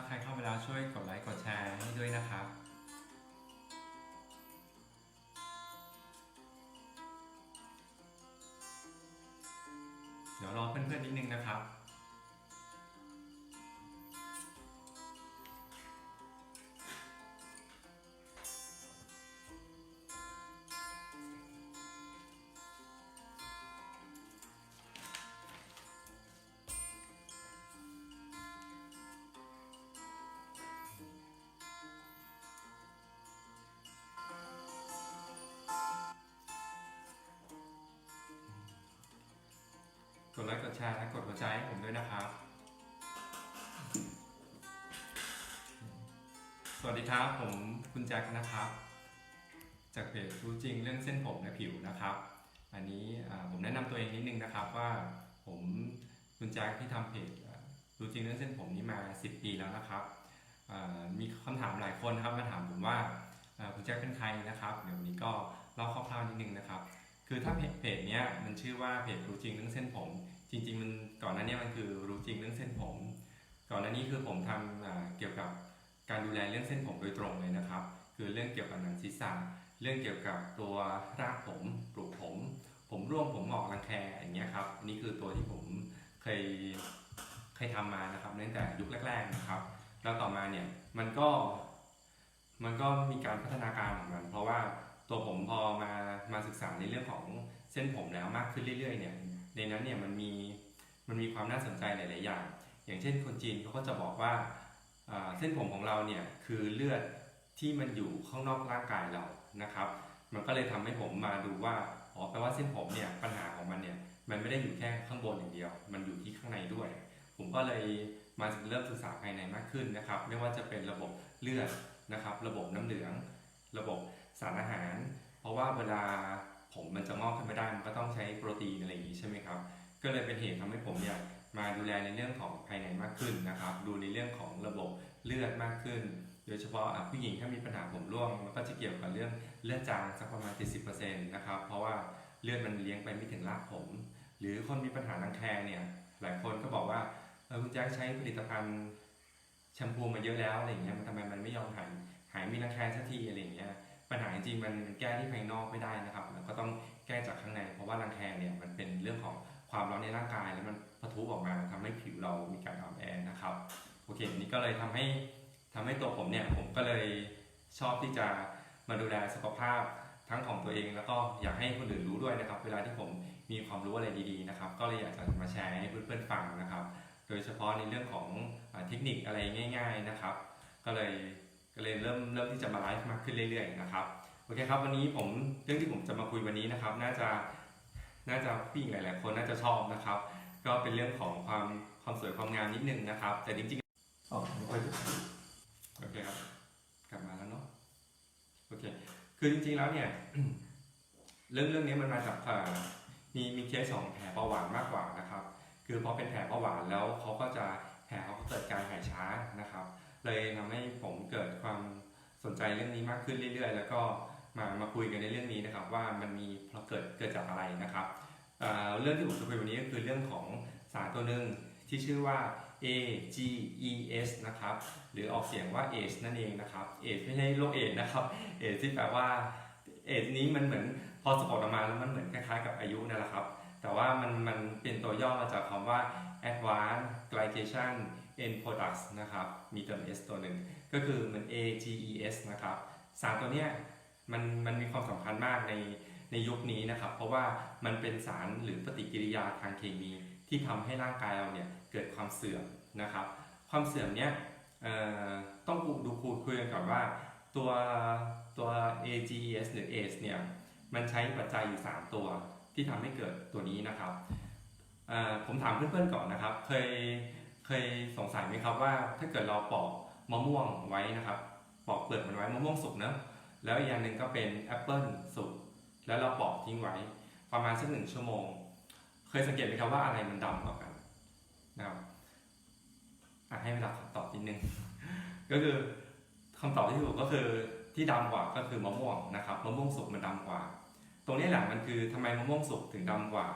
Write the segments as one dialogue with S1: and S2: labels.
S1: าใครเข้ามาแล้วช่วยกดไลค์กดแชร์ให้ด้วยนะครับ เดี๋ยวรอเพื่อนๆนิดนึงนะครับ ดไลค์กดแชร์และกดหัวใจให้ผมด้วยนะครับ สวัสดีครับผมคุณแจ็คนะครับ จากเพจรู้จริงเรื่องเส้นผมและผิวนะครับ อันนี้ผมแนะนำตัวเองนิดนึงนะครับว่าผมคุณแจ็คที่ทำเพจรู้จริงเรื่องเส้นผมนี้มา 10 ปีแล้วนะครับมีคำถามหลายคนนะครับมาถามผมว่าคุณแจ็คเป็นใครนะครับ เดี๋ยววันนี้ก็เล่าคร่าวๆนิดนึงนะครับ คือถ้าเพจเพจเนี้ยมันชื่อว่าเพจรู้จริงเรื่องเส้นผม จริงๆมันก่อนหน้านี้มันคือรู้จริงเรื่องเส้นผม ก่อนหน้านี้คือผมทำเกี่ยวกับการดูแลเรื่องเส้นผมโดยตรงเลยนะครับ คือเรื่องเกี่ยวกับหนังศีรษะเรื่องเกี่ยวกับตัวรากผมปลูกผม ผมร่วงผมหงอกรังแคอย่างเงี้ยครับนี่คือตัวที่ผมเคยเคยทำมานะครับตั้งแต่ยุคแรก ๆนะครับ แล้วต่อมาเนี่ยมันก็มันก็มีการพัฒนาการของมัน เพราะว่าตัวผมพอมามาศึกษาในเรื่องของเส้นผมแล้วมากขึ้นเรื่อยๆเนี่ย ในนั้นเนี่ยมันมีมันมีความน่าสนใจหลาย ๆ อย่าง อย่างเช่นคนจีนเขาก็จะบอกว่าเส้นผมของเราเนี่ยคือเลือดที่มันอยู่ข้างนอกร่างกายเรานะครับ มันก็เลยทำให้ผมมาดูว่าอ๋อแปลว่าเส้นผมเนี่ยปัญหาของมันเนี่ยมันไม่ได้อยู่แค่ข้างบนอย่างเดียว มันอยู่ที่ข้างในด้วย ผมก็เลยมาเริ่มศึกษาภายในมากขึ้นนะครับ ไม่ว่าจะเป็นระบบเลือดนะครับ ระบบน้ำเหลือง ระบบสารอาหาร เพราะว่าเวลา ผมมันจะงอกขึ้นมาได้มันก็ต้องใช้โปรตีนอะไรอย่างนี้ใช่ไหมครับ ก็เลยเป็นเหตุทำให้ผมเนี่ยมาดูแลในเรื่องของภายในมากขึ้นนะครับ ดูในเรื่องของระบบเลือดมากขึ้น โดยเฉพาะผู้หญิงถ้ามีปัญหาผมร่วงมันก็จะเกี่ยวกับเรื่องเลือดจางสักประมาณ 70%นะครับ เพราะว่าเลือดมันเลี้ยงไปไม่ถึงรากผม หรือคนมีปัญหารังแคเนี่ยหลายคนก็บอกว่าเออคุณแจ็คใช้ผลิตภัณฑ์แชมพูมาเยอะแล้วอะไรอย่างเงี้ยมันทำไมมันไม่ยอมหายหายมีรังแคสักทีอะไรอย่างเงี้ย ปัญหาจริงๆมันแก้ที่ภายนอกไม่ได้นะครับแล้วก็ต้องแก้จากข้างใน เพราะว่ารังแคเนี่ยมันเป็นเรื่องของความร้อนในร่างกาย แล้วมันปะทุออกมาทำให้ผิวเรามีการอ่อนแอนะครับโอเคนี้ก็เลยทำให้ทำให้ตัวผมเนี่ยผมก็เลยชอบที่จะมาดูแลสุขภาพทั้งของตัวเอง แล้วก็อยากให้คนอื่นรู้ด้วยนะครับ เวลาที่ผมมีความรู้อะไรดีๆนะครับ ก็เลยอยากจะมาแชร์ให้เพื่อนๆฟังนะครับ โดยเฉพาะในเรื่องของอเทคนิคอะไรง่าย ๆนะครับ ก็เลย ก็เลยเริ่มเริ่มที่จะมาไลฟ์มากขึ้นเรื่อยๆนะครับโอเคครับวันนี้ผมเรื่องที่ผมจะมาคุยวันนี้นะครับ น่าจะน่าจะผู้หญิงหลายๆคนน่าจะชอบนะครับ ก็เป็นเรื่องของความความสวยความงามนิดนึงนะครับ แต่จริงๆอ๋อไม่ค่อยจะโอเคครับ กลับมาแล้วเนาะโอเคคือจริงๆแล้วเนี่ยเรื่องเรื่องนี้มันมาจากเอ่อมีมีเคสของแผลเบาหวานมากกว่านะครับ คือพอเป็นแผลเบาหวานแล้วเขาก็จะแผลเขาก็เกิดการหายช้านะครับ เลยทำให้ผมเกิดความสนใจเรื่องนี้มากขึ้นเรื่อยๆ แล้วก็มามาคุยกันในเรื่องนี้นะครับ ว่ามันมีเพราะเกิดเกิดจากอะไรนะครับเเรื่องที่ผมจะคุยวันนี้ก็คือเรื่องของสารตัวหนึ่งที่ชื่อว่า AGES นะครับ หรือออกเสียงว่า AIDS นั่นเองนะครับ AIDS ไม่ใช่โรคเอดนะครับ AIDS ที่แปลว่า AIDS นี้มันเหมือนพอสะกดออกมาแล้วมันเหมือนคล้ายๆกับอายุนั่นแหละครับ แต่ว่ามันมันเป็นตัวย่อมาจากคำว่า Advanced Glycation End Products นะครับ มีติม S ตัวหนึ่ง ก็คือเหมือน AGES นะครับสารตัวเนี้ยมันมันมีความสำคัญมากในในยุคนี้นะครับ เพราะว่ามันเป็นสารหรือปฏิกิริยาทางเคมีที่ทำให้ร่างกายเราเนี่ยเกิดความเสื่อมนะครับ ความเสื่อมเนี้ยต้องดูคูคุยกันก่อนว่าตัวตัว AGES หรือ ACE เนี่ยมันใช้ปัจจัยอยู่ 3 ตัว ที่ทำให้เกิดตัวนี้นะครับผมถามเพื่อนๆก่อนนะครับ เคยเคยสงสัยไหมครับว่าถ้าเกิดเราปอกมะม่วงไว้นะครับ ปอกเปลือกมันไว้มะม่วงสุกเนอะแล้วอีกอย่างหนึ่งก็เป็นแอปเปิลสุกแล้วเราปอกทิ้งไว้ประมาณสักหนึ่งชั่วโมง เคยสังเกตไหมครับว่าอะไรมันดำกว่ากันนะครับให้เวลาคำตอบนิดนึง ก็คือคำตอบที่ถูกก็คือที่ดำกว่าก็คือมะม่วงนะครับมะม่วงสุกมันดำกว่า รงนี้แหละมันคือทำไมมะม่วงสุกถึงดำกว่า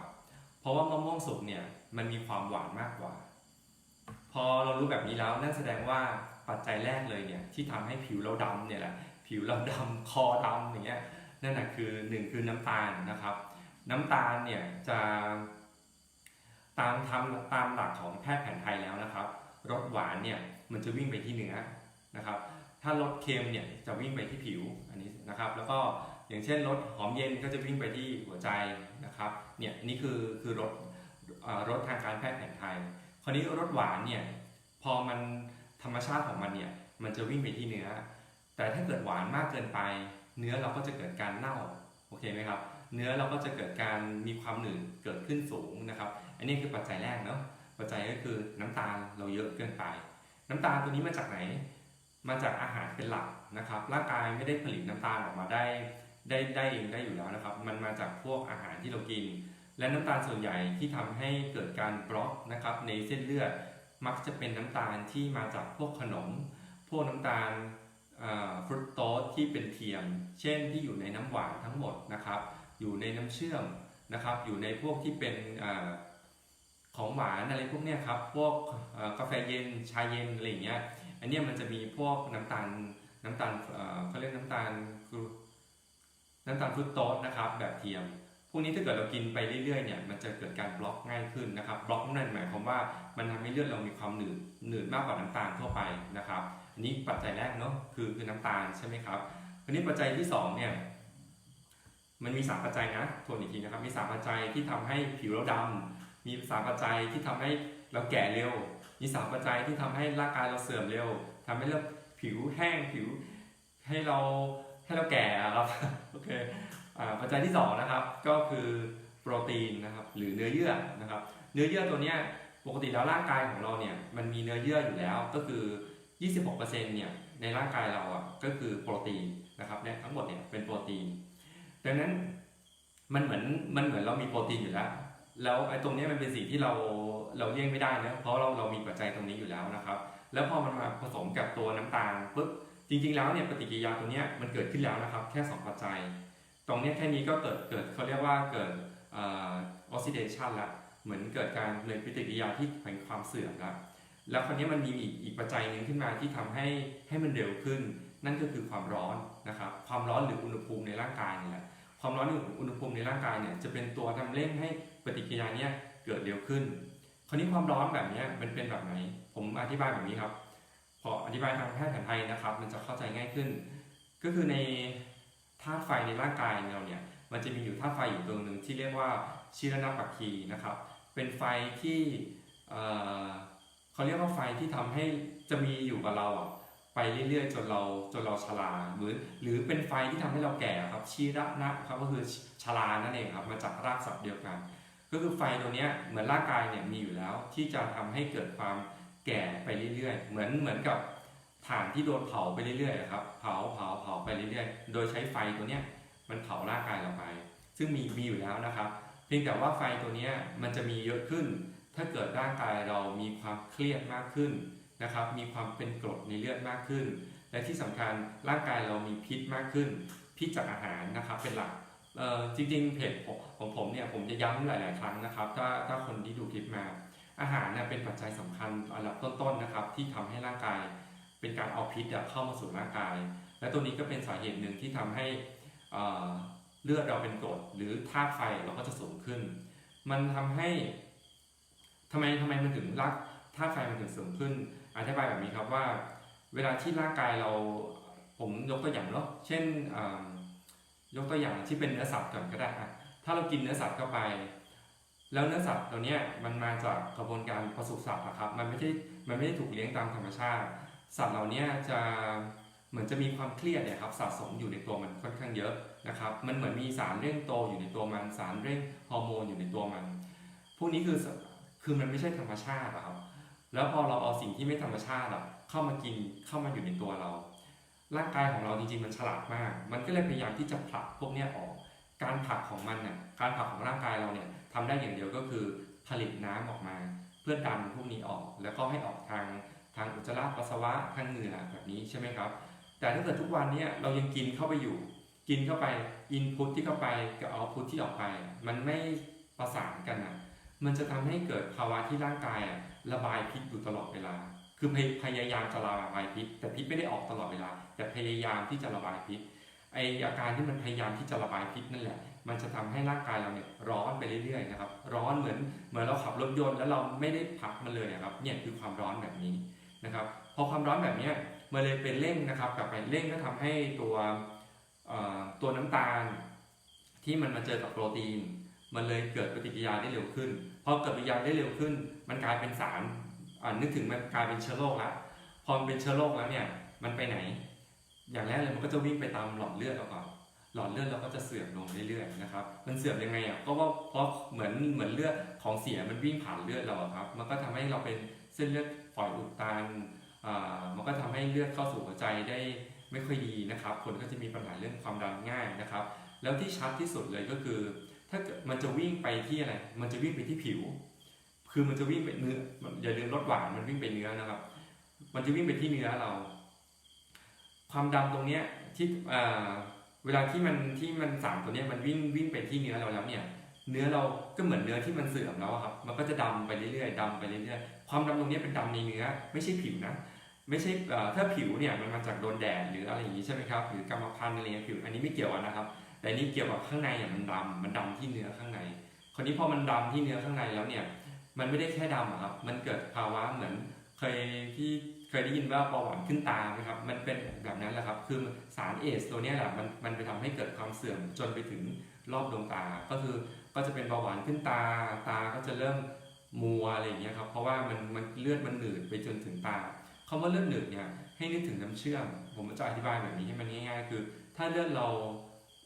S1: เพราะว่ามะม่วงสุกเนี่ยมันมีความหวานมากกว่า พอเรารู้แบบนี้แล้วนั่นแสดงว่าปัจจัยแรกเลยเนี่ยที่ทำให้ผิวเราดำเนี่ยแหละผิวเราดำคอดำอย่างเงี้ยนั่นแหะคือหนึ่งคือน้ำตาลนะครับ น้ำตาลเนี่ยจะตามทำตามหลักของแพทย์แผนไทยแล้วนะครับรสหวานเนี่ยมันจะวิ่งไปที่เนื้อนะครับ ถ้ารสเค็มเนี่ยจะวิ่งไปที่ผิวอันนี้นะครับ แล้วก็ อย่างเช่นรสหอมเย็นก็จะวิ่งไปที่หัวใจนะครับเนี่ยนนี้คือคือรสรสทางการแพทย์แผนไทย คราวนี้รสหวานเนี่ยพอมันธรรมชาติของมันเนี่ยมันจะวิ่งไปที่เนื้อ แต่ถ้าเกิดหวานมากเกินไป เนื้อเราก็จะเกิดการเน่าโอเคไหมครับเนื้อเราก็จะเกิดการมีความหนืดเกิดขึ้นสูงนะครับ อันนี้คือปัจจัยแรกเนาะปัจจัยก็คือน้ำตาลเราเยอะเกินไป น้ำตาลตัวนี้มาจากไหน มาจากอาหารเป็นหลักนะครับ ร่างกายไม่ได้ผลิตน้ำตาลออกมาได้ ได้ได้เองได้อยู่แล้วนะครับ มันมาจากพวกอาหารที่เรากิน และน้ำตาลส่วนใหญ่ที่ทำให้เกิดการบล็อกนะครับในเส้นเลือดมักจะเป็นน้ำตาลที่มาจากพวกขนม พวกน้ำตาลฟรุตโตสที่เป็นเทียม เช่นที่อยู่ในน้ำหวานทั้งหมดนะครับ อยู่ในน้ำเชื่อมนะครับ อยู่ในพวกที่เป็นอของหวานอะไรพวกนี้ครับ พวกกาแฟเย็นชาเย็นอะไรอย่างเงี้ย อันเนี้ยมันจะมีพวกน้ำตาลน้ำตาลเขาเรียกน้ำตาล น้ำตาลฟรุตโตสนะครับแบบเทียมพวกนี้ถ้าเกิดเรากินไปเรื่อยๆเนี่ยมันจะเกิดการบล็อกง่ายขึ้นนะครับบล็อกนั่นหมายความว่ามันทำให้เลือดเรามีความหนืดหนืดมากกว่าน้ำตาลทั่วไปนะครับ อันนี้ปัจจัยแรกเนาะคือคือน้ำตาลใช่ไหมครับอันนี้ปัจจัยที่สองเนี่ยมันมีสามปัจจัยนะทวนอีกทีนะครับมีสามปัจจัยที่ทำให้ผิวเราดำมีสามปัจจัยที่ทำให้เราแก่เร็ว มีสามปัจจัยที่ทำให้ร่างกายเราเสื่อมเร็วทำให้เราผิวแห้งผิวให้เรา ให้เราแก่ครับโอเคปัจจัยที่สองนะครับก็คือโปรตีนนะครับหรือเนื้อเยื่อนะครับ เนื้อเยื่อตัวเนี้ยปกติแล้วร่างกายของเราเนี่ยมันมีเนื้อเยื่ออยู่แล้วก็คือ 26%เนี่ยในร่างกายเราอะก็คือโปรตีนนะครับเนี่ยทั้งหมดเนี่ยเป็นโปรตีนดังนั้นมันเหมือนมันเหมือนเรามีโปรตีนอยู่แล้ว แล้วไอ้ตรงนี้มันเป็นสิ่งที่เราเราเลี่ยงไม่ได้นะเพราะเราเรามีปัจจัยตรงนี้อยู่แล้วนะครับ แล้วพอมันมาผสมกับตัวน้ำตาลปุ๊บ จริงๆแล้วเนี่ยปฏิกิริยาตัวเนี้ยมันเกิดขึ้นแล้วนะครับ แค่ 2 ปัจจัย ตรงเนี้ยแค่นี้ก็เกิดเกิดเขาเรียกว่าเกิดออซิเดชันละเหมือนเกิดการเป็นปฏิกิริยาที่เป็นความเสื่อมละแล้วคราวนี้มันมีอีกอีกปัจจัยหนึ่งขึ้นมาที่ทำให้ให้มันเร็วขึ้น นั่นก็คือความร้อนนะครับ ความร้อนหรืออุณหภูมิในร่างกายเนี่ยแหละความร้อนหรืออุณหภูมิในร่างกายเนี่ยจะเป็นตัวทำเร่งให้ปฏิกิริยาเนี้ยเกิดเร็วขึ้น คราวนี้ความร้อนแบบเนี้ยมันเป็นแบบไหน ผมอธิบายแบบนี้ครับ พออธิบายทางแพทย์แผนไทยนะครับ มันจะเข้าใจง่ายขึ้น ก็คือในธาตุไฟในร่างกายเราเนี่ยมันจะมีอยู่ธาตุไฟอยู่ตัวหนึ่งที่เรียกว่าชิรณปักคีนะครับ เป็นไฟที่เอ่อเขาเรียกว่าไฟที่ทำให้จะมีอยู่กับเราอะไปเรื่อยๆจนเราจนเราชราหรือหรือเป็นไฟที่ทำให้เราแก่ครับชีระนะครับก็คือชรานั่นเองครับมาจากรากศัพท์เดียวกัน ก็คือไฟตัวเนี้ยเหมือนร่างกายเนี่ยมีอยู่แล้วที่จะทำให้เกิดความ แก่ไปเรื่อยๆ เหมือนเหมือนกับถ่านที่โดนเผาไปเรื่อยๆครับเผาเผาเผาไปเรื่อยๆ โดยใช้ไฟตัวเนี้ยมันเผาร่างกายเราไป ซึ่งมีมีอยู่แล้วนะครับ เพียงแต่ว่าไฟตัวเนี้ยมันจะมีเยอะขึ้น ถ้าเกิดร่างกายเรามีความเครียดมากขึ้นนะครับ มีความเป็นกรดในเลือดมากขึ้น และที่สำคัญร่างกายเรามีพิษมากขึ้น พิษจากอาหารนะครับเป็นหลักเอ่อจริงๆเพจของผมเนี่ยผมจะย้ำหลาย ๆ ครั้งนะครับ ถ้าถ้าคนที่ดูคลิปมา อาหารเนี่ยเป็นปัจจัยสำคัญอันดับต้นๆนะครับ ที่ทำให้ร่างกายเป็นการเอาพิษเข้ามาสู่ร่างกาย และตัวนี้ก็เป็นสาเหตุหนึ่งที่ทำให้เลือดเราเป็นกรดหรือธาตุไฟเราก็จะสูงขึ้น มันทำให้ทำไมทำไมมันถึงรักธาตุไฟมันถึงสูงขึ้น อธิบายแบบนี้ครับว่า เวลาที่ร่างกายเราผมยกตัวอย่างเนาะเช่นยกตัวอย่างที่เป็นเนื้อสัตว์ก่อนก็ได้ถ้าเรากินเนื้อสัตว์เข้าไป แล้วเนื้อสัตว์ตัวนี้มันมาจากกระบวนการผสมสัตว์อะครับ มันไม่ใช่มันไม่ได้ถูกเลี้ยงตามธรรมชาติ สัตว์เหล่านี้จะเหมือนจะมีความเครียดเนี่ยครับสะสมอยู่ในตัวมันค่อนข้างเยอะนะครับ มันเหมือนมีสารเร่งโตอยู่ในตัวมัน สารเร่งฮอร์โมนอยู่ในตัวมัน พวกนี้คือคือมันไม่ใช่ธรรมชาติครับ แล้วพอเราเอาสิ่งที่ไม่ธรรมชาติอะเข้ามากินเข้ามาอยู่ในตัวเรา ร่างกายของเราจริงๆมันฉลาดมาก มันก็เลยพยายามที่จะผลักพวกนี้ออก การผลักของมันน่ะการผลักของร่างกายเราเนี่ย ทำได้อย่างเดียวก็คือผลิตน้ำออกมา เพื่อดันพวกนี้ออก แล้วก็ให้ออกทางทางอุจจาระปัสสาวะทางเหงื่อแบบนี้ใช่ไหมครับ แต่ถ้าเกิดทุกวันนี้เรายังกินเข้าไปอยู่ กินเข้าไปอินพุตที่เข้าไปกับเอาพุตที่ออกไป มันไม่ประสานกันอะ มันจะทำให้เกิดภาวะที่ร่างกายอะระบายพิษอยู่ตลอดเวลา คือพยายามจะระบายพิษ แต่พิษไม่ได้ออกตลอดเวลา แต่พยายามที่จะระบายพิษไออาการที่มันพยายามที่จะระบายพิษนั่นแหละ มันจะทำให้ร่างกายเราเนี่ยร้อนไปเรื่อยๆนะครับ ร้อนเหมือนเหมือนเราขับรถยนต์แล้วเราไม่ได้พักมันเลยอะครับเนี่ยคือความร้อนแบบนี้นะครับพอความร้อนแบบเนี้ยมันเลยเป็นเร่งนะครับกลับไปเร่งก็ทำให้ตัวตัวน้ำตาล ที่มันมาเจอกับโปรตีน มันเลยเกิดปฏิกิริยาได้เร็วขึ้นพอเกิดปฏิกิริยาได้เร็วขึ้น มันกลายเป็นสารนึกถึงมันกลายเป็นเชื้อโรคแล้วพอมันเป็นเชื้อโรคแล้วเนี่ยมันไปไหน อย่างแรกเลยมันก็จะวิ่งไปตามหลอดเลือดเราก่อน หลอดเลือดเราก็จะเสื่อมลงเรื่อยๆนะครับ มันเสื่อมยังไงอะก็ว่าเพราะเหมือนเหมือนเลือดของเสียมันวิ่งผ่านเลือดเราครับ มันก็ทำให้เราเป็นเส้นเลือดฝอยอุดตันอ่ามันก็ทำให้เลือดเข้าสู่หัวใจได้ไม่ค่อยดีนะครับ คนก็จะมีปัญหาเรื่องความดันง่ายนะครับ แล้วที่ชัดที่สุดเลยก็คือ ถ้ามันจะวิ่งไปที่อะไร มันจะวิ่งไปที่ผิว คือมันจะวิ่งไปเนื้ออย่าลืมรสหวานมันวิ่งไปเนื้อนะครับ มันจะวิ่งไปที่เนื้อเรา ความดำตรงเนี้ยที่อ่า เวลาที่มันที่มันสารตัวเนี้ยมันวิ่งวิ่งไปที่เนื้อเราแล้วเนี่ย เนื้อเราก็เหมือนเนื้อที่มันเสื่อมแล้วครับ มันก็จะดำไปเรื่อยๆดำไปเรื่อยๆ ความดำตรงนี้เป็นดำในเนื้อ ไม่ใช่ผิวนะ ไม่ใช่ถ้าผิวเนี่ยมันมาจากโดนแดดหรืออะไรอย่างนี้ใช่ไหมครับ หรือกรรมพันธุ์อะไรเงี้ยผิว อันนี้ไม่เกี่ยวนะครับ แต่อันนี่เกี่ยวกับข้างในอะมันดำมันดำที่เนื้อข้างใน คราวนี้พอมันดำที่เนื้อข้างในแล้วเนี่ย มันไม่ได้แค่ดำครับ มันเกิดภาวะเหมือนเคยที่ เคยได้ยินว่าเบาหวานขึ้นตาไหมครับ มันเป็นแบบนั้นแหละครับ คือสารเอสตัวนี้แหละมันมันไปทำให้เกิดความเสื่อมจนไปถึงรอบดวงตา ก็คือก็จะเป็นเบาหวานขึ้นตา ตาก็จะเริ่มมัวอะไรอย่างเงี้ยครับ เพราะว่ามันมันเลือดมันหนืดไปจนถึงตาคำว่าเลือดหนืดเนี่ยให้นึกถึงน้ำเชื่อม ผมจะอธิบายแบบนี้ให้มันง่ายๆ คือ ถ้าเลือดเรา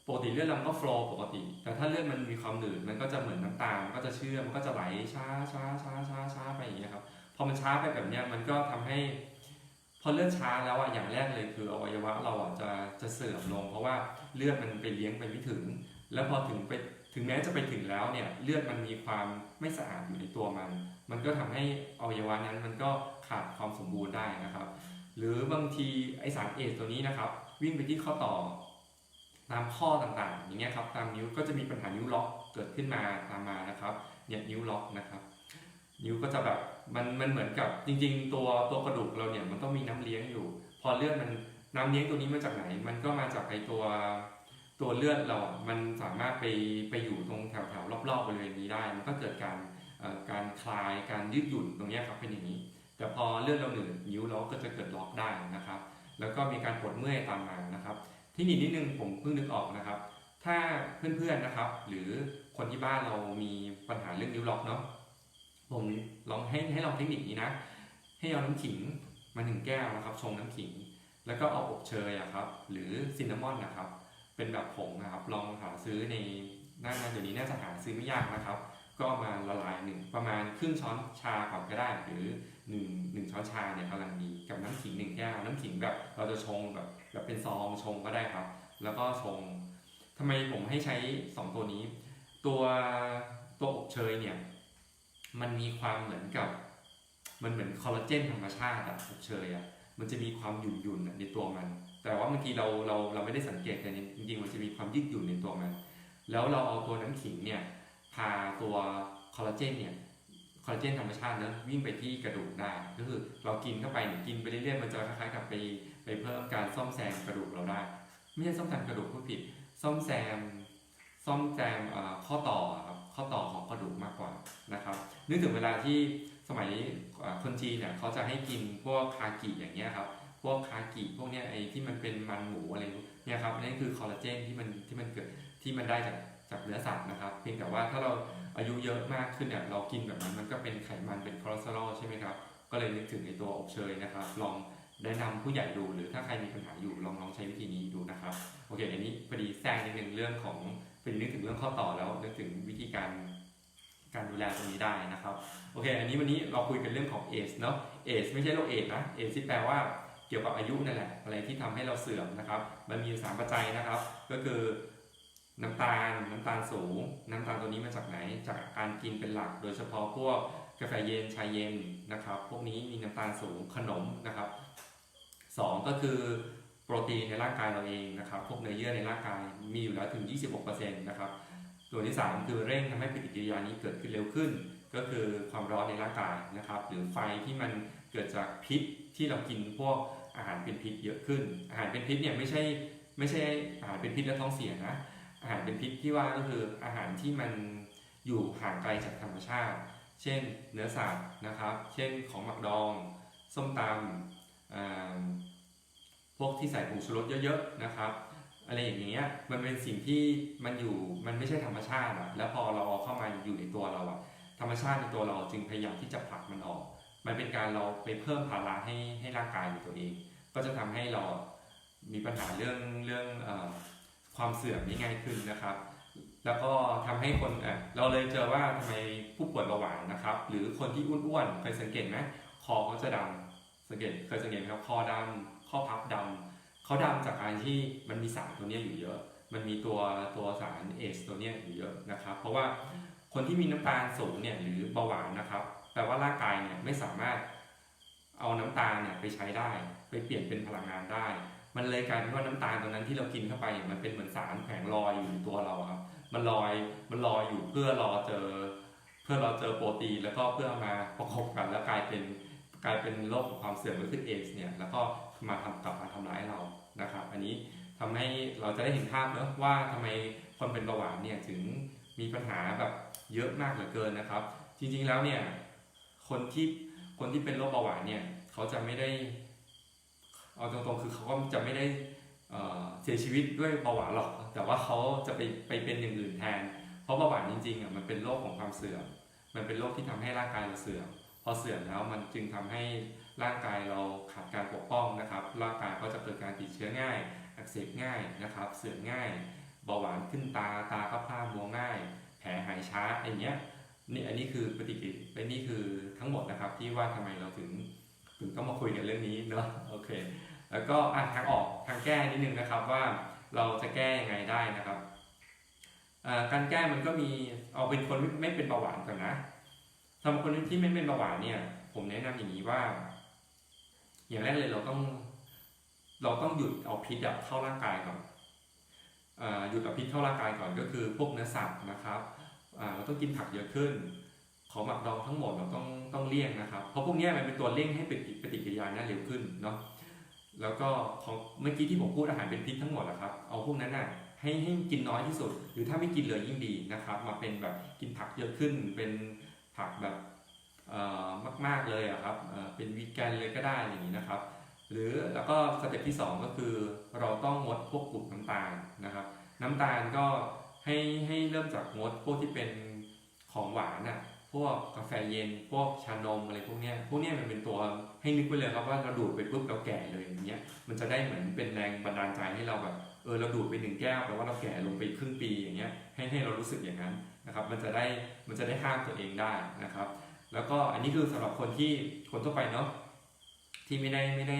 S1: ปกติเลือดเราก็ฟล์ปกติ แต่ถ้าเลือดมันมีความหนืดมันก็จะเหมือนน้ำตาลมันก็จะเชื่อมมันก็จะไหลช้าช้าช้าช้าช้าไปอย่างเงี้ยครับ พอมันช้าไปแบบเนี้ยมันก็ทำให้ พอเลือดช้าแล้วอะอย่างแรกเลยคืออวัยวะเราอะจะจะเสื่อมลง เพราะว่าเลือดมันไปเลี้ยงไปไม่ถึง แล้วพอถึงไปถึงแม้จะไปถึงแล้วเนี่ยเลือดมันมีความไม่สะอาดอยู่ในตัวมัน มันก็ทำให้อวัยวะนั้นมันก็ขาดความสมบูรณ์ได้นะครับ หรือบางทีไอสารเอสตัวนี้นะครับ วิ่งไปที่ข้อต่อตามข้อต่างๆ อย่างเงี้ยครับตามนิ้วก็จะมีปัญหานิ้วล็อกเกิดขึ้นมาตามมานะครับเนี่ยนิ้วล็อกนะครับ นิ้วก็จะแบบมันมันเหมือนกับจริง ๆ ตัวตัวกระดูกเราเนี่ยมันต้องมีน้ำเลี้ยงอยู่ พอเลือดมันน้ำเลี้ยงตัวนี้มาจากไหน มันก็มาจากไอตัวตัวเลือดเรา มันสามารถไปไปอยู่ตรงแถวแถวรอบๆบริเวณนี้ได้ มันก็เกิดการการคลายการยืดหยุ่นตรงนี้ครับเป็นอย่างนี้ แต่พอเลือดเราหนืดนิ้วเราก็จะเกิดล็อกได้นะครับ แล้วก็มีการปวดเมื่อยตามมานะครับ ที่นี่นิดนึงผมเพิ่งนึกออกนะครับ ถ้าเพื่อนๆนะครับ หรือคนที่บ้านเรามีปัญหาเรื่องนิ้วล็อกเนาะ ผมลองให้ให้ลองเทคนิคนี้นะ ให้เอาน้ำขิงมาหนึ่งแก้วนะครับ ชงน้ำขิง แล้วก็เอาอบเชยอะครับ หรือซินนามอนนะครับ เป็นแบบผงนะครับ ลองหาซื้อในน่าเดี๋ยวนี้น่าจะหาซื้อไม่ยากนะครับ ก็มาละลายหนึ่งประมาณครึ่งช้อนชาก่อนก็ได้ หรือหนึ่งหนึ่งช้อนชาเนี่ยกำลังดีกับน้ำขิงหนึ่งแก้วน้ำขิงแบบเราจะชงแบบแบบเป็นซองชงก็ได้ครับ แล้วก็ชงทำไมผมให้ใช้สองตัวนี้ ตัวตัวอบเชยเนี่ย มันมีความเหมือนกับ มันเหมือนคอลลาเจนธรรมชาติอะอบเชยอะมันจะมีความหยุ่นหยุ่นๆในตัวมัน แต่ว่าบางทีเราเราเราไม่ได้สังเกตแต่จริงๆมันจะมีความยืดหยุ่นในตัวมัน แล้วเราเอาตัวน้ำขิงเนี่ยพาตัวคอลลาเจนเนี่ยคอลลาเจนธรรมชาตินะวิ่งไปที่กระดูกได้ก็คือเรากินเข้าไปเนี่ยกินไปเรื่อยๆมันจะคล้ายๆกับไปไปเพิ่มการซ่อมแซมกระดูกเราได้ ไม่ใช่ซ่อมแซมกระดูกผู้ผิด ซ่อมแซม ซ่อมแซมข้อต่อครับข้อต่อของกระดูกมากกว่านะครับนึกถึงเวลาที่สมัยคนจีนเนี่ยเขาจะให้กินพวกคากิอย่างเงี้ยครับพวกคากิพวกเนี้ยไอ้ที่มันเป็นมันหมูอะไรเนี่ยครับนั่นคือคอลลาเจนที่มันที่มันเกิดที่มันได้จากจากเนื้อสัตว์นะครับ เพียงแต่ว่าถ้าเราอายุเยอะมากขึ้นเนี่ยเรากินแบบนั้นมันก็เป็นไขมันเป็นคอเลสเตอรอลใช่ไหมครับก็เลยนึกถึงไอ้ตัวอบเชยนะครับ ลองแนะนำผู้ใหญ่ดูหรือถ้าใครมีปัญหาอยู่ลองลองใช้วิธีนี้ดูนะครับ โอเคอันนี้พอดีแทรกนิดนึงเรื่องของ เป็นนึกถึงเรื่องข้อต่อแล้วนึกถึงวิธีการการดูแลตรงนี้ได้นะครับโอเค อันนี้วันนี้เราคุยกันเรื่องของเอสเนาะเอสไม่ใช่โรคเอดส์นะเอสที่แปลว่าเกี่ยวกับอายุนั่นแหละอะไรที่ทำให้เราเสื่อมนะครับ มันมีสามปัจจัยนะครับ ก็คือน้ำตาลน้ำตาลสูง น้ำตาลตัวนี้มาจากไหน จากการกินเป็นหลัก โดยเฉพาะพวกกาแฟเย็นชาเย็นนะครับ พวกนี้มีน้ำตาลสูงขนมนะครับสองก็คือ โปรตีนในร่างกายเราเองนะครับพวกเนื้อเยื่อในร่างกายมีอยู่แล้วถึง 26%นะครับตัวที่ 3 คือเร่งทำให้ปฏิกิริยานี้เกิดขึ้นเร็วขึ้น ก็คือความร้อนในร่างกายนะครับ หรือไฟที่มันเกิดจากพิษที่เรากินพวกอาหารเป็นพิษเยอะขึ้น อาหารเป็นพิษเนี่ยไม่ใช่ไม่ใช่อาหารเป็นพิษแล้วท้องเสียนะอาหารเป็นพิษที่ว่าก็คืออาหารที่มันอยู่ห่างไกลจากธรรมชาติ เช่น เนื้อสัตว์นะครับ เช่นของหมักดอง ส้มตำอ่า พวกที่ใส่ผงชูรสเยอะๆนะครับอะไรอย่างเงี้ยมันเป็นสิ่งที่มันอยู่มันไม่ใช่ธรรมชาติอะแล้วพอเราเอาเข้ามาอยู่ในตัวเราอะธรรมชาติในตัวเราจึงพยายามที่จะผลักมันออก มันเป็นการเราไปเพิ่มภาระให้ให้ร่างกายในตัวเอง ก็จะทำให้เรามีปัญหาเรื่องเรื่องอความเสื่อมนี่ง่ายขึ้นนะครับ แล้วก็ทำให้คนเอ่อเราเลยเจอว่าทำไมผู้ป่วยเบาหวานนะครับ หรือคนที่อ้วนๆเคยสังเกตไหมคอเขาจะดำสังเกตเคยสังเกตไหมครับคอดำ ข้อพับดำเขาดำจากการที่มันมีสารตัวนี้อยู่เยอะ มันมีตัวตัวสารเอสตัวนี้อยู่เยอะนะครับ เพราะว่าคนที่มีน้ำตาลสูงเนี่ยหรือเบาหวานนะครับแปลว่าร่างกายเนี่ยไม่สามารถเอาน้ำตาลเนี่ยไปใช้ได้ ไปเปลี่ยนเป็นพลังงานได้ มันเลยกลายเป็นว่าน้ำตาลตรงนั้นที่เรากินเข้าไปเนี่ยมันเป็นเหมือนสารแฝงลอยอยู่ในตัวเราครับมันลอยมันลอยอยู่เพื่อรอเจอ เพื่อเราเจอโปรตีนแล้วก็เพื่อมาประกบกันแล้วกลายเป็น กลายเป็นโรคของความเสื่อมก็คือเอสเนี่ยแล้วก็มาทำกลับมาทำร้ายเรานะครับ อันนี้ทำให้เราจะได้เห็นภาพเนอะว่าทำไมคนเป็นเบาหวานเนี่ยถึงมีปัญหาแบบเยอะมากเหลือเกินนะครับ จริงๆแล้วเนี่ยคนที่คนที่เป็นโรคเบาหวานเนี่ยเขาจะไม่ได้เอาตรงๆคือเขาก็จะไม่ได้เสียชีวิตด้วยเบาหวานหรอก แต่ว่าเขาจะไปไปเป็นอย่างอื่นแทน เพราะเบาหวานจริงๆอะมันเป็นโรคของความเสื่อม มันเป็นโรคที่ทำให้ร่างกายเราเสื่อม อเสื่อมแล้วมันจึงทำให้ร่างกายเราขาดการปกป้องนะครับ ร่างกายก็จะเกิดการติดเชื้อง่าย อักเสบง่ายนะครับ เสื่อมง่ายเบาหวานขึ้นตาตาก็พร่ามัวง่าย แผลหายช้าอย่างเงี้ยนี่อันนี้คือปฏิกิริยาเป็นนี่คือทั้งหมดนะครับที่ว่าทำไมเราถึงถึงต้องมาคุยกันเรื่องนี้เนาะโอเค แล้วก็อะทางออกทางแก้นิดนึงนะครับว่าเราจะแก้ยังไงได้นะครับการแก้มันก็มีเอาเป็นคนไม่เป็นเบาหวานก่อนนะ สำหรับคนที่ไม่เป็นเบาหวานเนี่ย ผมแนะนำอย่างนี้ว่า อย่างแรกเลยเราต้อง เราต้องหยุดเอาพิษเข้าร่างกายก่อนอหยุดเอาพิษเข้าร่างกายก่อนก็คือพวกเนื้อสัตว์นะครับเราต้องกินผักเยอะขึ้น ของหมักดองทั้งหมดเราต้องต้องเลี่ยงนะครับ เพราะพวกนี้มันเป็นตัวเร่งให้ปฏิปฏิกิริยานั้นเร็วขึ้นเนาะแล้วก็ของเมื่อกี้ที่ผมพูดอาหารเป็นพิษทั้งหมดอะครับ เอาพวกนั้นน่ะให้ให้กินน้อยที่สุด หรือถ้าไม่กินเลยยิ่งดีนะครับ มาเป็นแบบกินผักเยอะขึ้นเป็น ผักแบบมาก ๆเลยอะครับเป็นวีแกนเลยก็ได้อย่างนี้นะครับ หรือแล้วก็สเต็ปที่สองก็คือเราต้องงดพวกกลุ่มน้ำตาลนะครับ น้ำตาลก็ให้ให้เริ่มจากงดพวกที่เป็นของหวานอะพวกกาแฟเย็นพวกชานมอะไรพวกเนี้ยพวกเนี้ยมันเป็นตัวให้นึกไว้เลยครับว่าเราดูดไปปุ๊บเราแก่เลยอย่างเงี้ยมันจะได้เหมือนเป็นแรงบันดาลใจให้เราแบบเออเราดูดไปหนึ่งแก้วแปลว่าเราแก่ลงไปครึ่งปีอย่างเงี้ยให้ให้เรารู้สึกอย่างนั้น นะครับ มันจะได้มันจะได้ห้ามตัวเองได้นะครับ แล้วก็อันนี้คือสำหรับคนที่คนทั่วไปเนาะที่ไม่ได้ไม่ได้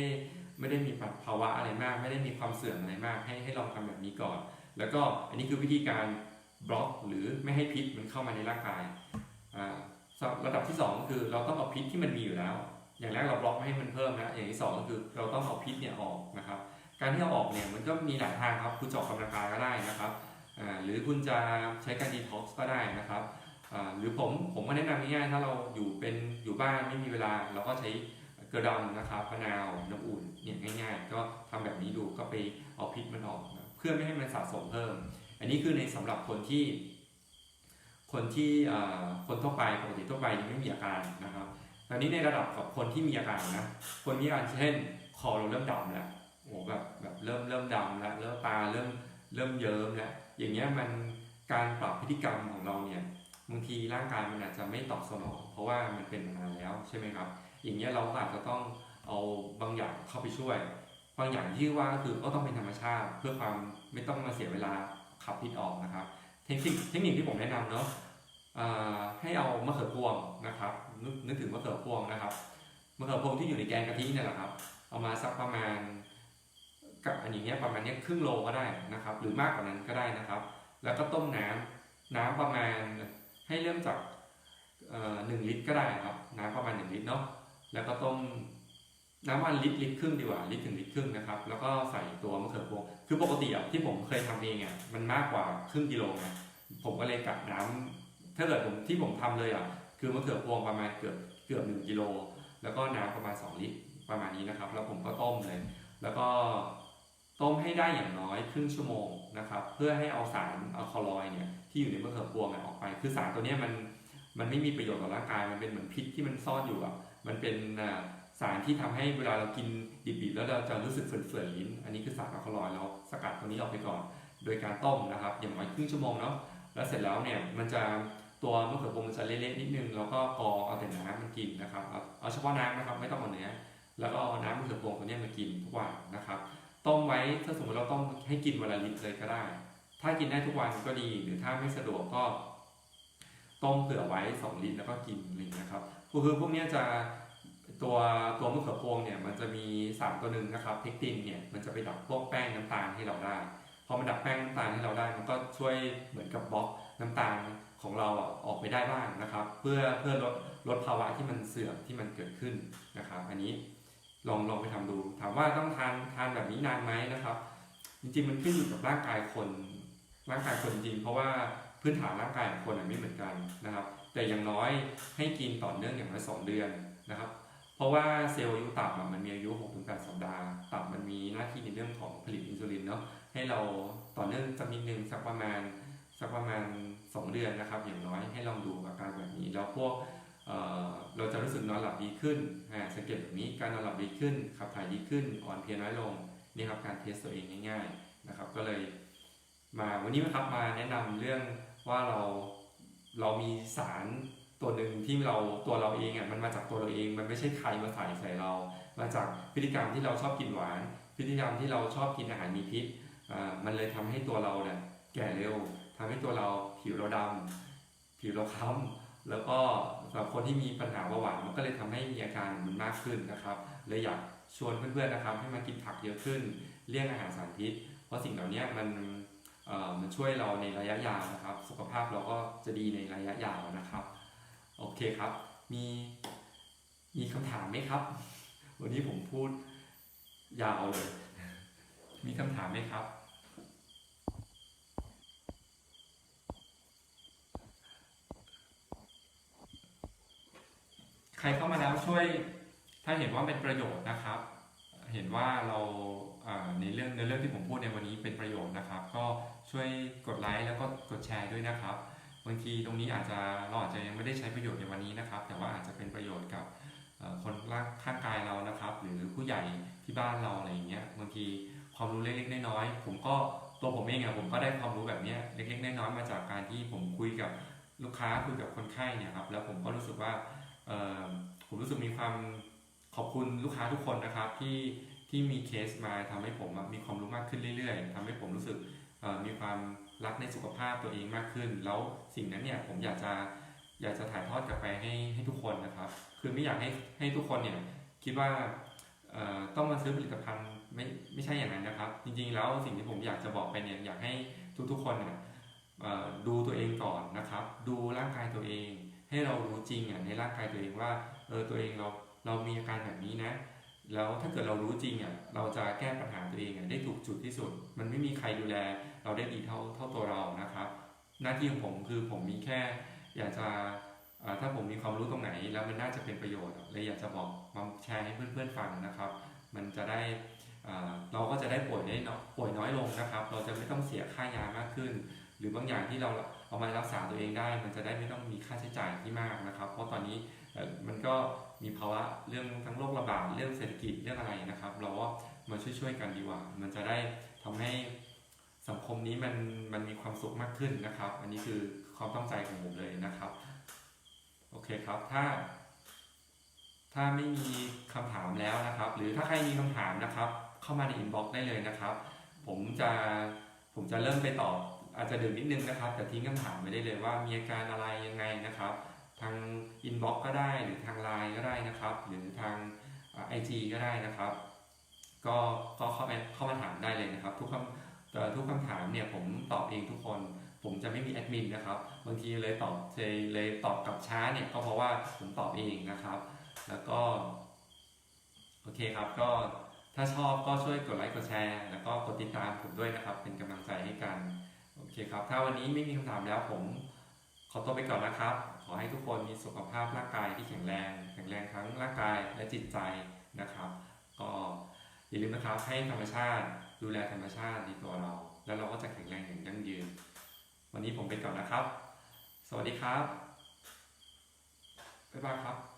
S1: ไม่ได้มีภาวะอะไรมาก ไม่ได้มีความเสื่อมอะไรมาก ให้ให้ลองทำแบบนี้ก่อน แล้วก็อันนี้คือวิธีการบล็อกหรือไม่ให้พิษมันเข้ามาในร่างกายระดับที่สองก็คือเราต้องเอาพิษที่มันมีอยู่แล้ว อย่างแรกเราบล็อกไม่ให้มันเพิ่มนะอย่างที่สองก็คือเราต้องเอาพิษเนี่ยออกนะครับ การที่เอาออกเนี่ยมันก็มีหลายทางครับคุณจะอกกำลังกายก็ได้นะครับ หรือคุณจะใช้การดีท็อกซ์ก็ได้นะครับหรือผมผมก็แนะนำง่ายๆถ้าเราอยู่เป็นอยู่บ้านไม่มีเวลาเราก็ใช้เกลือดำนะครับมะนาวน้ำอุ่นเนี่ยง่าย ๆ ก็ทำแบบนี้ดูก็ไปเอาพิษมันออกนะเพื่อไม่ให้มันสะสมเพิ่ม อันนี้คือในสำหรับคนที่ คนที่คนทั่วไปปกติทั่วไปยังไม่มีอาการนะครับตอนนี้ในระดับกับคนที่มีอาการนะคนมีอาการเช่นคอเราเริ่มดำแล้วโอ้แบบแบบเริ่มเริ่มดำแล้วเริ่มตาเริ่มเริ่มเยิ้มแล้ว อย่างเงี้ยมันการปรับพฤติกรรมของเราเนี่ยบางทีร่างกายมันอาจจะไม่ตอบสนอง เพราะว่ามันเป็นมานานแล้วใช่ไหมครับ อย่างเงี้ยเราก็อาจจะต้องเอาบางอย่างเข้าไปช่วย บางอย่างที่ว่าก็คือก็ต้องเป็นธรรมชาติ เพื่อความไม่ต้องมาเสียเวลาขับพิษออกนะครับ เทคนิคเทคนิคที่ผมแนะนำเนาะให้เอามะเขือพวงนะครับนึกนึกถึงมะเขือพวงนะครับมะเขือพวงที่อยู่ในแกงกะทิเนี่ยแหละครับ เอามาสักประมาณ กับอันอย่างเงี้ยประมาณเนี้ยครึ่งโลก็ได้นะครับ หรือมากกว่านั้นก็ได้นะครับ แล้วก็ต้มน้ำน้ำประมาณให้เริ่มจากหนึ่งลิตรก็ได้ครับ น้ำประมาณหนึ่งลิตรเนาะแล้วก็ต้มน้ำมันลิตรลิตรครึ่งดีกว่าลิตรถึงลิตรครึ่งนะครับ แล้วก็ใส่ตัวมะเขือพวงคือปกติอะที่ผมเคยทำเองอะมันมากกว่าครึ่งกิโลนะผมก็เลยกัดน้ำถ้าเกิดผมที่ผมทำเลยอะคือมะเขือพวงประมาณเกือบเกือบหนึ่งกิโลแล้วก็น้ำประมาณ 2 ลิตรประมาณนี้นะครับ แล้วผมก็ต้มเลย แล้วก็ ต้มให้ได้อย่างน้อยครึ่งชั่วโมงนะครับ เพื่อให้เอาสารอะคาลอยด์เนี่ยที่อยู่ในมะเขือพวงอออกไป คือสารตัวนี้มันมันไม่มีประโยชน์ต่อร่างกาย มันเป็นเหมือนพิษที่มันซ่อนอยู่อะ มันเป็นสารที่ทำให้เวลาเรากินดิบๆแล้วเราจะรู้สึกเฟื่อนๆลิ้น อันนี้คือสารอะคาลอยด์เราสกัดตัวนี้ออกไปก่อน โดยการต้มนะครับ อย่างน้อยครึ่งชั่วโมงเนาะ แล้วเสร็จแล้วเนี่ยมันจะตัวมะเขือพวงมันจะเละๆนิดนึง แล้วก็กรอเอาแต่น้ำมันกินนะครับ เอาเฉพาะน้ำนะครับไม่ต้องเอาเนื้อ แล้วก็เอาน้ำมะเขือพวงตัวนี้มากินทุกวันนะครับ ต้มไว้ถ้าสมมติเราต้มให้กินวันละลิตรเลยก็ได้ ถ้ากินได้ทุกวันก็ดี หรือถ้าไม่สะดวกก็ ต้มเผื่อไว้ 2 ลิตรแล้วก็กินอะไรอย่างเงี้ยนะครับคือพวกนี้จะตัวตัวมะเขือพวงเนี่ยมันจะมีสารตัวหนึ่งนะครับเทคตินเนี่ยมันจะไปดับพวกแป้งน้ำตาลให้เราได้พอมันดับแป้งน้ำตาลให้เราได้ มันก็ช่วยเหมือนกับบล็อกน้ำตาลของเราอะออกไปได้บ้างนะครับ เพื่อเพื่อลดลดภาวะที่มันเสื่อมที่มันเกิดขึ้นนะครับ อันนี้ ลองลองไปทำดู ถามว่าต้องทานทานแบบนี้นานไหมนะครับ จริงๆมันขึ้นอยู่กับร่างกายคน ร่างกายคนจริง เพราะว่าพื้นฐานร่างกายของคนไม่เหมือนกันนะครับ แต่อย่างน้อยให้กินต่อเนื่องอย่างน้อย2เดือนนะครับ เพราะว่าเซลล์อายุตับมันมีอายุ6-8สัปดาห์ ตับมันมีหน้าที่ในเรื่องของผลิตอินซูลินเนาะให้เราต่อเนื่องสักนิดนึงสักประมาณสักประมาณ 2 เดือนนะครับ อย่างน้อยให้ลองดูอาการแบบนี้ แล้วพวก เราจะรู้สึกนอนหลับดีขึ้น สังเกตแบบนี้การนอนหลับดีขึ้น ขับถ่ายดีขึ้น อ่อนเพลียน้อยลง นี่ครับการเทสตัวเองง่าย ๆนะครับ ก็เลยมาวันนี้นะครับมาแนะนำเรื่องว่าเราเรามีสารตัวหนึ่งที่เราตัวเราเองอะมันมาจากตัวเราเอง มันไม่ใช่ใครมาใส่ใส่เรา มาจากพฤติกรรมที่เราชอบกินหวาน พฤติกรรมที่เราชอบกินอาหารมีพิษอ่ามันเลยทำให้ตัวเราเนี่ยแก่เร็วทำให้ตัวเราผิวเราดำผิวเราค้ำแล้วก็ สำหรับคนที่มีปัญหาเบาหวานมันก็เลยทำให้มีอาการมันมากขึ้นนะครับเลยอยากชวนเพื่อนๆนะครับ ให้มากินผักเยอะขึ้นเลี่ยงอาหารสารพิษ เพราะสิ่งเหล่านี้มันมันช่วยเราในระยะยาวนะครับ สุขภาพเราก็จะดีในระยะยาวนะครับ โอเคครับ มีมีคำถามไหมครับ วันนี้ผมพูดยาวเลย มีคำถามไหมครับ ใครเข้ามาแล้วช่วยถ้าเห็นว่าเป็นประโยชน์นะครับ เห็นว่าเราในเรื่องในเรื่องที่ผมพูดในวันนี้เป็นประโยชน์นะครับ ก็ช่วยกดไลค์แล้วก็กดแชร์ด้วยนะครับบางทีตรงนี้อาจจะเราอาจจะยังไม่ได้ใช้ประโยชน์ในวันนี้นะครับ แต่ว่าอาจจะเป็นประโยชน์กับคนรากข้างกายเรานะครับ หรือผู้ใหญ่ที่บ้านเราอะไรอย่างเงี้ยบางทีความรู้เล็กๆน้อยๆผมก็ตัวผมเองอะผมก็ได้ความรู้แบบเนี้ยเล็กๆน้อยๆมาจากการที่ผมคุยกับลูกค้าคุยกับคนไข้เนี่ยครับแล้วผมก็รู้สึกว่า ผมรู้สึกมีความขอบคุณลูกค้าทุกคนนะครับที่ที่มีเคสมาทำให้ผมมีความรู้มากขึ้นเรื่อยๆทำให้ผมรู้สึกมีความรักในสุขภาพตัวเองมากขึ้น แล้วสิ่งนั้นเนี่ยผมอยากจะอยากจะถ่ายทอดกลับไปให้ให้ทุกคนนะครับ คือไม่อยากให้ให้ทุกคนเนี่ยคิดว่าต้องมาซื้อผลิตภัณฑ์ไม่ไม่ใช่อย่างนั้นนะครับ จริงๆแล้วสิ่งที่ผมอยากจะบอกไปเนี่ยอยากให้ทุกๆคนเนี่ยดูตัวเองก่อนนะครับ ดูร่างกายตัวเอง ให้เรารู้จริงอะในร่างกายตัวเองว่าเออตัวเองเราเรามีอาการแบบนี้นะ แล้วถ้าเกิดเรารู้จริงอะเราจะแก้ปัญหาตัวเองอะได้ถูกจุดที่สุด มันไม่มีใครดูแล เราได้ดีเท่าเท่าตัวเรานะครับ หน้าที่ของผมคือผมมีแค่ อยากจะถ้าผมมีความรู้ตรงไหนแล้วมันน่าจะเป็นประโยชน์เลยอยากจะบอกมาแชร์ให้เพื่อนๆฟังนะครับ มันจะได้เราก็จะได้ป่วยได้น้อยป่วยน้อยลงนะครับ เราจะไม่ต้องเสียค่ายามากขึ้น หรือบางอย่างที่เรา เอามารักษาตัวเองได้ มันจะได้ไม่ต้องมีค่าใช้จ่ายที่มากนะครับ เพราะตอนนี้มันก็มีภาวะเรื่องทั้งโรคระบาดเรื่องเศรษฐกิจเรื่องอะไรนะครับ เราว่ามาช่วยๆกันดีกว่า มันจะได้ทำให้สังคมนี้มันมันมีความสุขมากขึ้นนะครับ อันนี้คือความตั้งใจของผมเลยนะครับโอเคครับถ้า ถ้าไม่มีคำถามแล้วนะครับ หรือถ้าใครมีคำถามนะครับ เข้ามาในอินบ็อกซ์ได้เลยนะครับ ผมจะผมจะเริ่มไปตอบ อาจจะดึกนิดนึงนะครับ แต่ทิ้งคำถามไว้ได้เลยว่ามีอาการอะไรยังไงนะครับ ทางอินบ็อกซ์ก็ได้หรือทางไลน์ก็ได้นะครับ หรือทางไอจีก็ได้นะครับ ก็ก็เข้าไปเข้ามาถามได้เลยนะครับ ทุกคำแต่ทุกคำถามเนี่ยผมตอบเองทุกคนผมจะไม่มีแอดมินนะครับ บางทีเลยตอบเลยตอบกลับช้าเนี่ยก็เพราะว่าผมตอบเองนะครับ แล้วก็โอเคครับก็ถ้าชอบก็ช่วยกดไลค์กดแชร์ แล้วก็กดติดตามผมด้วยนะครับ เป็นกำลังใจให้กัน เคครับ ถ้าวันนี้ไม่มีคำถามแล้วผม ขอตัวไปก่อนนะครับ ขอให้ทุกคนมีสุขภาพร่างกายที่แข็งแรง แข็งแรงทั้งร่างกายและจิตใจนะครับ ก็อย่าลืมนะครับให้ธรรมชาติ ดูแลธรรมชาติดีตัวเรา แล้วเราก็จะแข็งแรงอย่างยั่งยืน วันนี้ผมไปก่อนนะครับ สวัสดีครับบ๊ายบายครับ